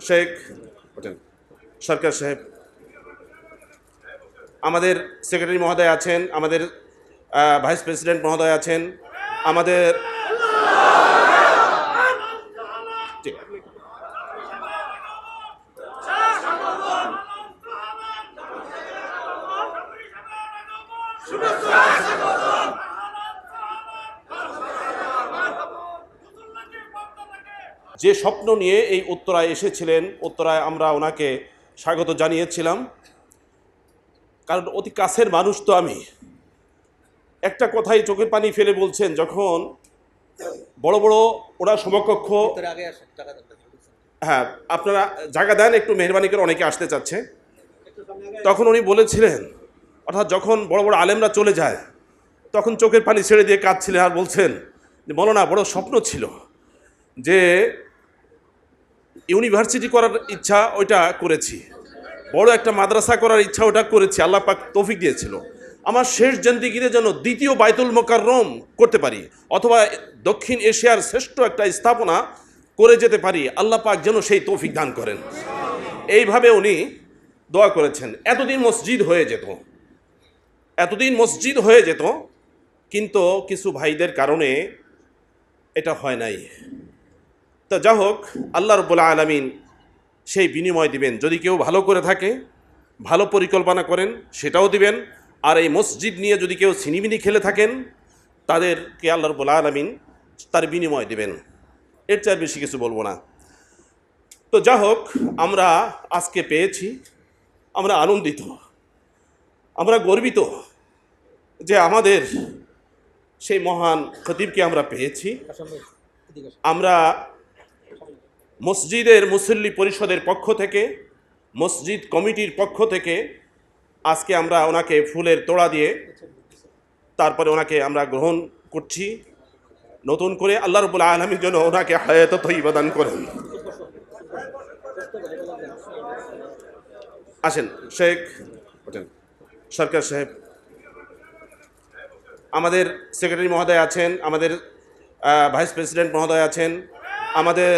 শেখ সরকার সাহেব আমাদের সেক্রেটারি মহোদয় আছেন আমাদের ভাইস প্রেসিডেন্ট মহোদয় আছেন আমাদের যে স্বপ্ন নিয়ে এই উত্তরায় এসেছিলেন উত্তরায় আমরা ওনাকে স্বাগত জানিয়েছিলাম। কারণ অতি কাছের মানুষ তো আমি। একটা কথাই চোখের পানি ফেলে বলছেন যখন বড় বড় ওরা সমকক্ষ হ্যাঁ আপনারা জায়গা দেন একটু মেহরবানি করে অনেকে আসতে চাচ্ছে। তখন উনি বলেছিলেন অর্থাৎ যখন বড় বড় আলেমরা চলে যায় তখন চোখের পানি ছেড়ে দিয়ে কাঁদছিলেন আর বলছেন যে বলো না বড় স্বপ্ন ছিল যে ইউনিভার্সিটি করার ইচ্ছা ওইটা করেছি। বড় একটা মাদ্রাসা করার ইচ্ছা ওটা করেছি, আল্লাহ পাক তৌফিক দিয়েছিল। আমার শেষ জন্দিগিতে যেন দ্বিতীয় বাইতুল মোকাররম করতে পারি, অথবা দক্ষিণ এশিয়ার শ্রেষ্ঠ একটা স্থাপনা করে যেতে পারি, আল্লাহ পাক যেন সেই তৌফিক দান করেন। এইভাবে উনি দোয়া করেছেন। এতদিন মসজিদ হয়ে যেত। এতদিন মসজিদ হয়ে যেত, কিন্তু কিছু ভাইদের কারণে এটা হয় নাই। তা যা হোক আল্লাহ রব্বুল্লা আলমিন সেই বিনিময় দিবেন। যদি কেউ ভালো করে থাকে ভালো পরিকল্পনা করেন সেটাও দিবেন। আর এই মসজিদ নিয়ে যদি কেউ সিনিমিনি খেলে থাকেন তাদেরকে আল্লাহ রব্বুল্লা আলমিন তার বিনিময় দিবেন। এর চেয়ে বেশি কিছু বলব না। তো যা হোক আমরা আজকে পেয়েছি আমরা আনন্দিত আমরা গর্বিত যে আমাদের সেই মহান খতিবকে আমরা পেয়েছি। আমরা মসজিদের মুসল্লি পরিষদের পক্ষ থেকে, মসজিদ কমিটির পক্ষ থেকে আজকে আমরা ওনাকে ফুলের তোড়া দিয়ে তারপরে ওনাকে আমরা গ্রহণ করছি। নতুন করে আল্লাহ রবুল্লা আলমীর জন্য ওনাকে হায়াত তৈবাদান করেন। আসেন, শেখ সরকার সাহেব, আমাদের সেক্রেটারি মহোদয় আছেন, আমাদের ভাইস প্রেসিডেন্ট মহোদয় আছেন, আমাদের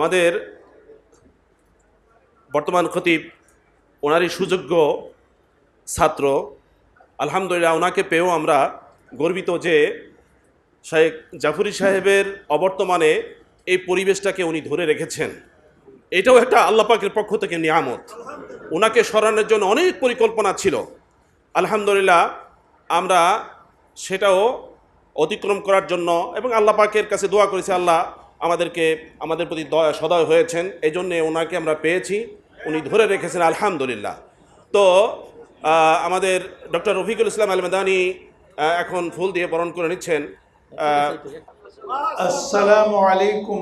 আমাদের বর্তমান খতিব, ওনারই সুযোগ্য ছাত্র। আলহামদুলিল্লাহ, ওনাকে পেয়েও আমরা গর্বিত যে শেখ জাফরি সাহেবের অবর্তমানে এই পরিবেশটাকে উনি ধরে রেখেছেন। এটাও একটা আল্লাহ পাকের পক্ষ থেকে নিয়ামত। ওনাকে সরানোর জন্য অনেক পরিকল্পনা ছিল। আলহামদুলিল্লাহ, আমরা সেটাও অতিক্রম করার জন্য এবং আল্লাহ পাকের কাছে দোয়া করেছি, আল্লাহ আমাদেরকে, আমাদের প্রতি দয়া, সদয় হয়েছেন। এই জন্যে ওনাকে আমরা পেয়েছি। উনি ধরে রেখেছেন, আলহামদুলিল্লাহ। তো আমাদের ডক্টর রফিকুল ইসলাম আল মেদানি এখন ফুল দিয়ে বরণ করে নিচ্ছেন। আলাইকুম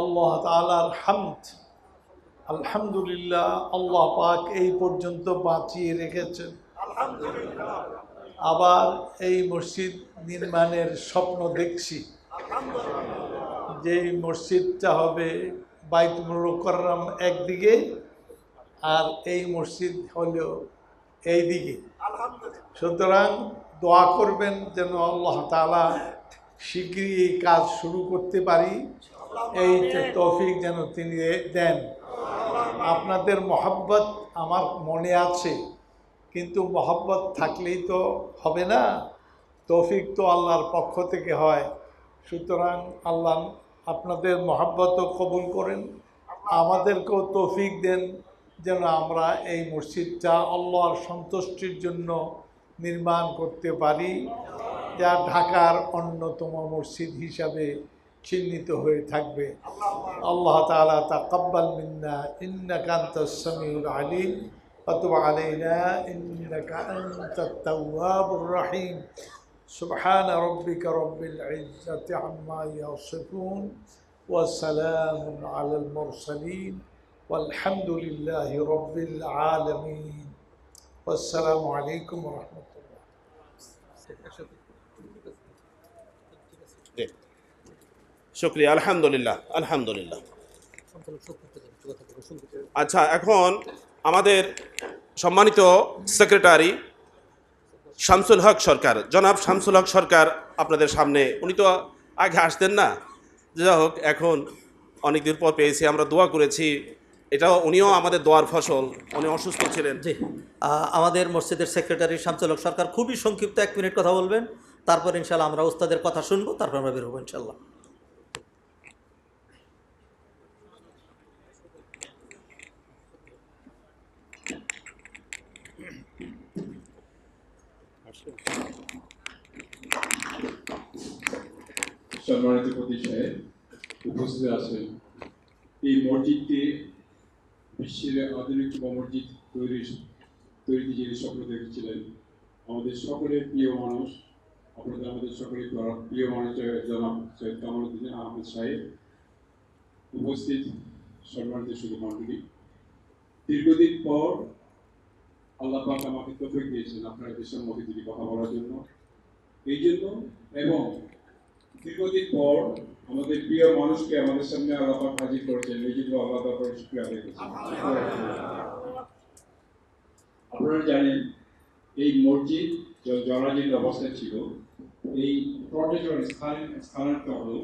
আল্লাহ হামদ। আলহামদুলিল্লাহ, আল্লাহ পাক এই পর্যন্ত বাঁচিয়ে রেখেছেন। আবার এই মসজিদ নির্মাণের স্বপ্ন দেখছি। যে মসজিদটা হবে বাইতুল মুকাররম একদিকে আর এই মসজিদ হলো এই দিকে সুতরাং দোয়া করবেন যেন আল্লাহ তাআলা শীঘ্রই এই কাজ শুরু করতে পারি। এই তৌফিক যেন তিনি দেন। আপনাদের মহাব্বত আমার মনে আছে। কিন্তু মহাব্বত থাকলেই তো হবে না। তৌফিক তো আল্লাহর পক্ষ থেকে হয়। সুতরাং আল্লাহ আপনাদের মহাব্বতও কবুল করেন। আমাদেরকেও তৌফিক দেন যেন আমরা এই মসজিদটা আল্লাহর সন্তুষ্টির জন্য নির্মাণ করতে পারি, যা ঢাকার অন্যতম মসজিদ হিসাবে চিহ্নিত হয়ে থাকবে। আল্লাহ তালা তা কব্বাল মিন্না, ইন্নাকা আনতাস সামিউল আলিম। وتب علينا إنك أنت التواب الرحيم سبحان ربك رب العزة عما يصفون وسلام على المرسلين والحمد لله رب العالمين والسلام عليكم ورحمة الله জি শুক্রিয়া আলহামদুলিল্লাহ আলহামদুলিল্লাহ সঞ্চালক শোক করতে যাবে কথা বলে শুনতে আচ্ছা এখন আমাদের সম্মানিত সেক্রেটারি শামসুল হক সরকার। জনাব শামসুল হক সরকার আপনাদের সামনে, উনি তো আগে আসতেন না। যাই হোক, এখন অনেক দিন পর পেয়েছি, আমরা দোয়া করেছি। এটাও, উনিও আমাদের দোয়ার ফসল, উনি অসুস্থ ছিলেন। জি আমাদের মসজিদের সেক্রেটারি শামসুলক সরকার খুবই সংক্ষিপ্ত এক মিনিট কথা বলবেন। তারপর ইনশাল্লাহ আমরা ওস্তাদের কথা শুনব, তারপর আমরা বের হব ইনশাল্লাহ সম্মানিত প্রতি সাহেব উপস্থিত আছেন এই মসজিদটি বিশ্বের আধুনিক মসজিদ তৈরির তৈরিতে যিনি স্বপ্ন দেখেছিলেন, আমাদের সকলের প্রিয় মানুষ, আপনাদের, আমাদের সকলের প্র- প্রিয় মানুষ জনাব সৈয়দ কামালুদ্দিন আহমেদ সাহেব উপস্থিত, সম্মানিত শুধু মন্ডলী দীর্ঘদিন পর আল্লাহ পাক আমাকে তফিক দিয়েছেন আপনার দেশের মধ্যে যদি কথা বলার জন্য। এই জন্য এবং দীর্ঘদিন পর আমাদের প্রিয় মানুষকে আমাদের সামনে আল্লাহ পাক হাজির করেছেন। এই জন্য আল্লাহ পাক করে শুকরিয়া আদায় আপনারা জানেন, এই মসজিদ জরাজীর্ণ অবস্থায় ছিল। এই পর্যটন স্থান স্থানান্তর হলো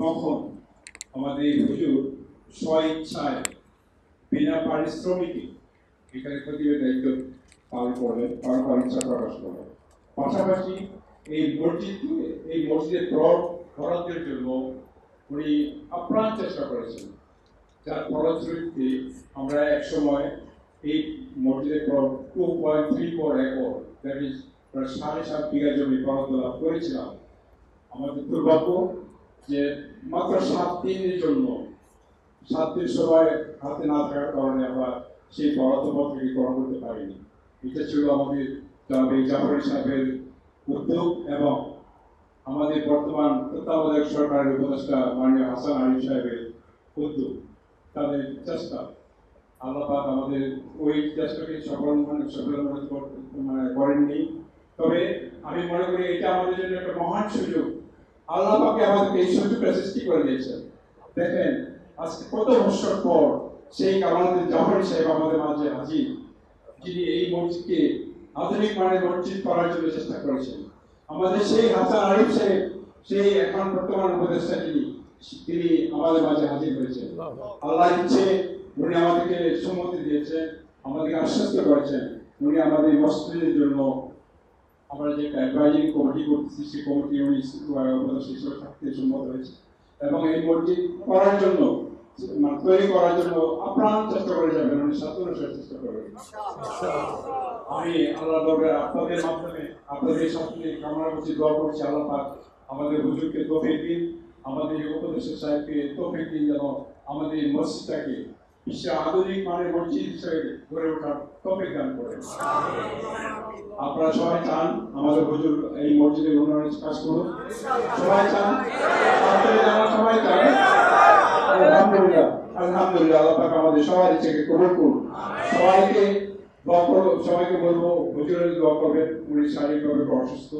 তখন আমাদের হুজুর স্ব ইচ্ছায় বিনা পারিশ্রমিকে এখানে খতিবের দায়িত্ব পালন করলেন পালন করার ইচ্ছা প্রকাশ করলেন পাশাপাশি এই মসজিদকে, এই মসজিদের প্লট খরচের জন্য উনি আপ্রাণ চেষ্টা করেছেন। যার ফলশ্রুতিতে আমরা এক সময় এই মসজিদের plot two point three four acre that is প্রায় সাড়ে সাত বিঘা জমি বরাদ্দ লাভ করেছিলাম। আমাদের দুর্ভাগ্য যে মাত্র সাত দিনের জন্য, সাত দিন সময় হাতে না থাকার কারণে আমরা সেই পত্রকে গ্রহণ করতে পারিনি। এটা ছিল আমাদের জানাবে জাফর সাহেবের উদ্যোগ এবং আমাদের বর্তমান তত্ত্বাবধায়ক সরকারের উপদেষ্টা মাননীয় হাসান আরিফ সাহেবের উদ্যোগ। তাদের চেষ্টা। আল্লাহ পাক আমাদের ওই চেষ্টাকে সফল মানে সফল মনে করেননি। তবে আমি মনে করি এটা আমাদের জন্য একটা মহান সুযোগ। আল্লাহ পাকে আমাদেরকে এই সুযোগটা সৃষ্টি করে দিয়েছেন। দেখেন, আজকে কত বছর পর সেই কামালুদ্দিন জাফরি সাহেব আমাদের মাঝে হাজির। যিনি এই মসজিদকে আধুনিক মানের মসজিদ করার জন্য চেষ্টা করেছেন। আমাদের সেই হাসান আরিফ সাহেব, সেই এখন বর্তমান উপদেষ্টা যিনি, তিনি আমাদের মাঝে হাজির হয়েছেন। আল্লাহ ইচ্ছে, উনি আমাদেরকে সম্মতি দিয়েছেন, আমাদেরকে আশ্বস্ত করেছেন। উনি আমাদের মসজিদের জন্য আমরা যে অ্যাডভাইজিং কমিটি করতেছি, সেই কমিটি উনি থাকতে সম্মত হয়েছে। এবং এই মসজিদ করার জন্য মানে তৈরি করার জন্য আপ্রাণ চেষ্টা করে যাবেন, উনি ছাত্র চেষ্টা করবেন। আমি আল্লাহ দরবারে আপনাদের মাধ্যমে, আপনাদের সাথে কামনা করছি, দোয়া করছি, আল্লাহ পাক আমাদের হুজুরকে তৌফিক দিন, আমাদের উপদেশের সাহেবকে তৌফিক দিন যেন আমাদের মসজিদটাকে বিশ্বের আধুনিক মানের মসজিদ হিসেবে গড়ে ওঠার তৌফিক দান করেন আপনারা সবাই চান আমাদের হুজুর এই মসজিদের উন্নয়নের কাজ করুন সবাই চান? সবাই চান? আলহামদুলিল্লাহ আলহামদুলিল্লাহ, আল্লাহ পাক আমাদের সবার ইচ্ছাকে কবুল করুন। সবাইকে সবাইকে বলব, হুজুরের দোয়া করবেন, উনি শারীরিকভাবে অসুস্থ।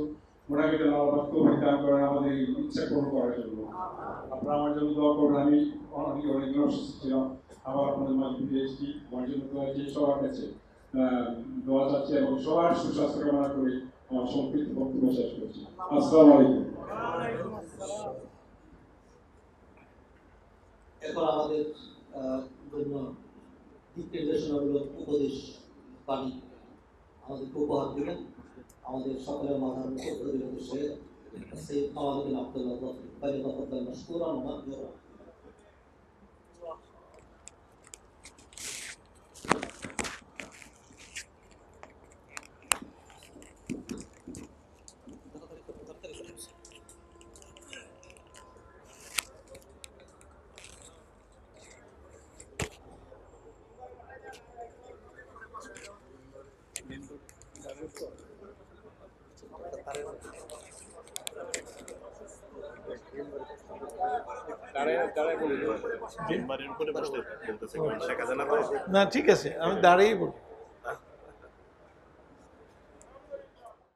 ওনাকে যেন আল্লাহ পাক তৌফিক দান করেন আমাদের ইচ্ছা পূরণ করার জন্য। আপনারা আমার জন্য দোয়া করবেন, আমি অনেক অনেকদিন অসুস্থ ছিলাম। আবার আপনাদের মাঝে ফিরে এসেছি, আমার জন্য দোয়া চেয়ে সবার কাছে দোয়া চাচ্ছি এবং সবার সুস্বাস্থ্য কামনা করে আমার সংক্ষিপ্ত বক্তব্য শেষ করছি। আসসালামু আলাইকুম। এখন আমাদের জন্য উপদেশ বাণী আমাদের উপহার দিলেন আমাদের সকলের মাথার উপদেশ উদ্দেশ্যে সেই আমাদের আব্দুল্লাহ বাইরে মেম্বারের না ঠিক আছে আমি দাঁড়িয়েই বলি